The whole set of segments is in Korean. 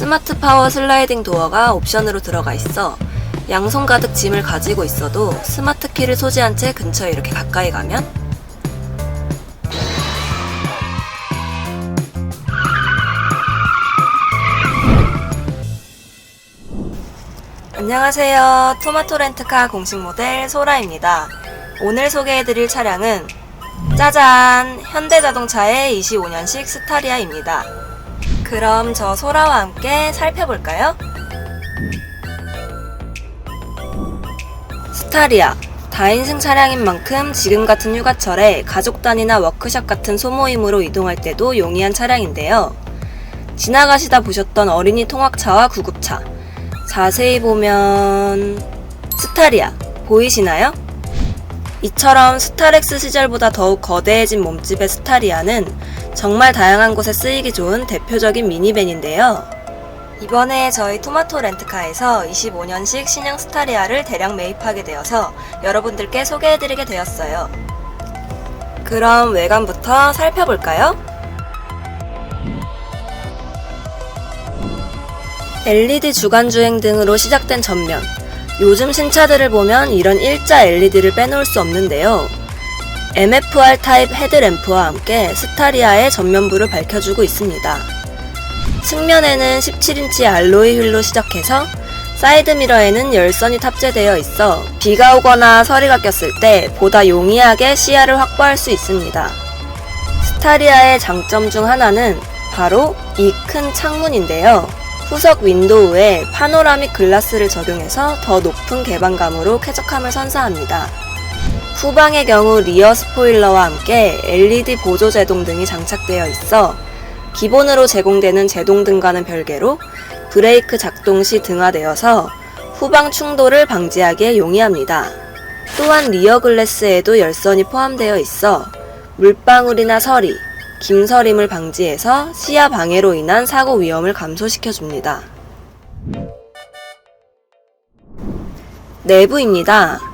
스마트 파워 슬라이딩 도어가 옵션으로 들어가 있어 양손 가득 짐을 가지고 있어도 스마트 키를 소지한 채 근처에 이렇게 가까이 가면 안녕하세요. 토마토 렌트카 공식 모델 소라입니다. 오늘 소개해드릴 차량은 짜잔! 현대자동차의 25년식 스타리아입니다. 그럼 저 소라와 함께 살펴볼까요? 스타리아. 다인승 차량인 만큼 지금 같은 휴가철에 가족 단위나 워크샵 같은 소모임으로 이동할 때도 용이한 차량인데요. 지나가시다 보셨던 어린이 통학차와 구급차. 자세히 보면 스타리아 보이시나요? 이처럼 스타렉스 시절보다 더욱 거대해진 몸집의 스타리아는 정말 다양한 곳에 쓰이기 좋은 대표적인 미니밴인데요. 이번에 저희 토마토 렌트카에서 25년식 신형 스타리아를 대량 매입하게 되어서 여러분들께 소개해드리게 되었어요. 그럼 외관부터 살펴볼까요? LED 주간주행 등으로 시작된 전면. 요즘 신차들을 보면 이런 일자 LED를 빼놓을 수 없는데요. MFR 타입 헤드램프와 함께 스타리아의 전면부를 밝혀주고 있습니다. 측면에는 17인치 알로이 휠로 시작해서 사이드 미러에는 열선이 탑재되어 있어 비가 오거나 서리가 꼈을 때 보다 용이하게 시야를 확보할 수 있습니다. 스타리아의 장점 중 하나는 바로 이 큰 창문인데요. 후석 윈도우에 파노라믹 글라스를 적용해서 더 높은 개방감으로 쾌적함을 선사합니다. 후방의 경우 리어 스포일러와 함께 LED 보조 제동 등이 장착되어 있어 기본으로 제공되는 제동등과는 별개로 브레이크 작동 시 등화되어서 후방 충돌을 방지하기에 용이합니다. 또한 리어 글래스에도 열선이 포함되어 있어 물방울이나 서리, 김서림을 방지해서 시야 방해로 인한 사고 위험을 감소시켜 줍니다. 내부입니다.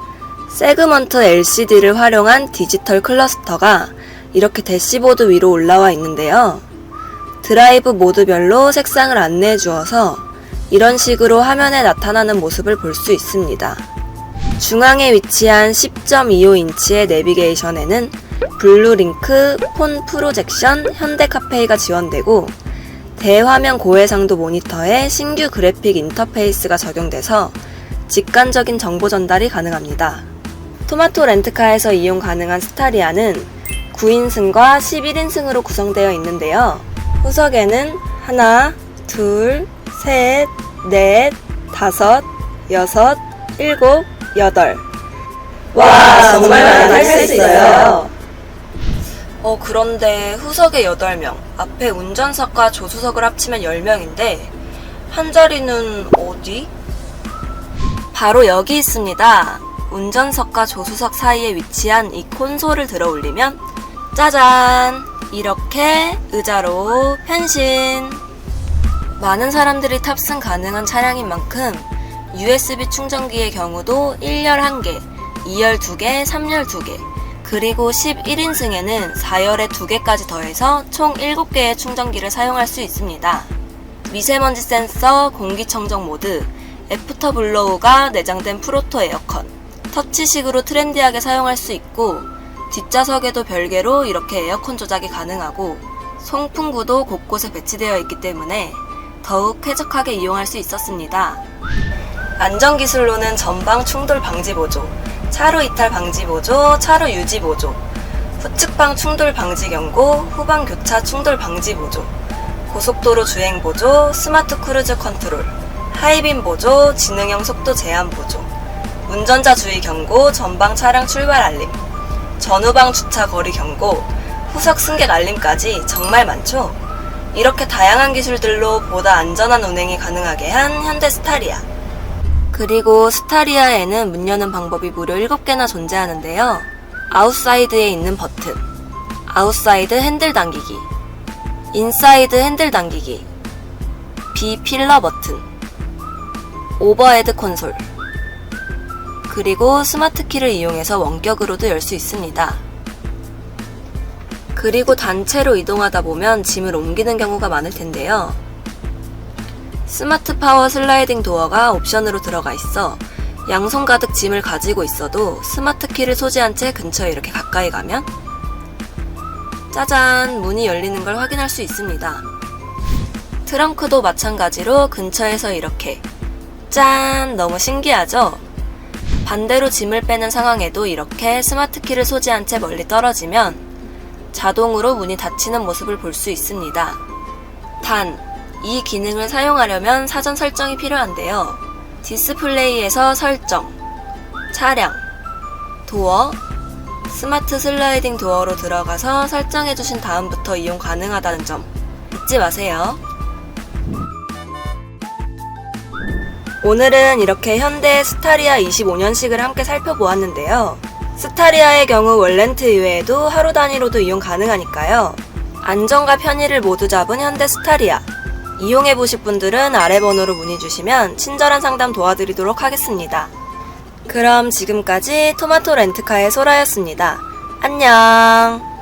세그먼트 LCD를 활용한 디지털 클러스터가 이렇게 대시보드 위로 올라와 있는데요. 드라이브 모드별로 색상을 안내해 주어서 이런 식으로 화면에 나타나는 모습을 볼 수 있습니다. 중앙에 위치한 10.25인치의 내비게이션에는 블루링크, 폰 프로젝션, 현대 카페이가 지원되고 대화면 고해상도 모니터에 신규 그래픽 인터페이스가 적용돼서 직관적인 정보 전달이 가능합니다. 토마토 렌트카에서 이용 가능한 스타리아는 9인승과 11인승으로 구성되어 있는데요. 후석에는 하나, 둘, 셋, 넷, 다섯, 여섯, 일곱, 여덟. 와, 정말 많이 탈수 있어요. 어, 그런데 후석에 8명, 앞에 운전석과 조수석을 합치면 10명인데, 한 자리는 어디? 바로 여기 있습니다. 운전석과 조수석 사이에 위치한 이 콘솔을 들어 올리면, 짜잔! 이렇게 의자로 변신! 많은 사람들이 탑승 가능한 차량인 만큼, USB 충전기의 경우도 1열 1개, 2열 2개, 3열 2개, 그리고 11인승에는 4열에 2개까지 더해서 총 7개의 충전기를 사용할 수 있습니다. 미세먼지 센서, 공기청정 모드, 애프터 블로우가 내장된 프로토 에어컨, 터치식으로 트렌디하게 사용할 수 있고, 뒷좌석에도 별개로 이렇게 에어컨 조작이 가능하고, 송풍구도 곳곳에 배치되어 있기 때문에 더욱 쾌적하게 이용할 수 있었습니다. 안전기술로는 전방 충돌 방지 보조, 차로 이탈 방지 보조, 차로 유지 보조, 후측방 충돌 방지 경고, 후방 교차 충돌 방지 보조, 고속도로 주행 보조, 스마트 크루즈 컨트롤, 하이빔 보조, 지능형 속도 제한 보조, 운전자 주의 경고, 전방 차량 출발 알림, 전후방 주차 거리 경고, 후석 승객 알림까지 정말 많죠? 이렇게 다양한 기술들로 보다 안전한 운행이 가능하게 한 현대 스타리아. 그리고 스타리아에는 문 여는 방법이 무려 7개나 존재하는데요. 아웃사이드에 있는 버튼, 아웃사이드 핸들 당기기, 인사이드 핸들 당기기, B 필러 버튼, 오버헤드 콘솔, 그리고 스마트 키를 이용해서 원격으로도 열 수 있습니다. 그리고 단체로 이동하다 보면 짐을 옮기는 경우가 많을 텐데요. 스마트 파워 슬라이딩 도어가 옵션으로 들어가 있어 양손 가득 짐을 가지고 있어도 스마트 키를 소지한 채 근처에 이렇게 가까이 가면 짜잔 문이 열리는 걸 확인할 수 있습니다. 트렁크도 마찬가지로 근처에서 이렇게 짠 너무 신기하죠? 반대로 짐을 빼는 상황에도 이렇게 스마트 키를 소지한 채 멀리 떨어지면 자동으로 문이 닫히는 모습을 볼 수 있습니다. 단, 이 기능을 사용하려면 사전 설정이 필요한데요. 디스플레이에서 설정, 차량, 도어, 스마트 슬라이딩 도어로 들어가서 설정해주신 다음부터 이용 가능하다는 점 잊지 마세요. 오늘은 이렇게 현대 스타리아 25년식을 함께 살펴보았는데요. 스타리아의 경우 월렌트 이외에도 하루 단위로도 이용 가능하니까요. 안전과 편의를 모두 잡은 현대 스타리아. 이용해보실 분들은 아래 번호로 문의 주시면 친절한 상담 도와드리도록 하겠습니다. 그럼 지금까지 토마토 렌트카의 소라였습니다. 안녕!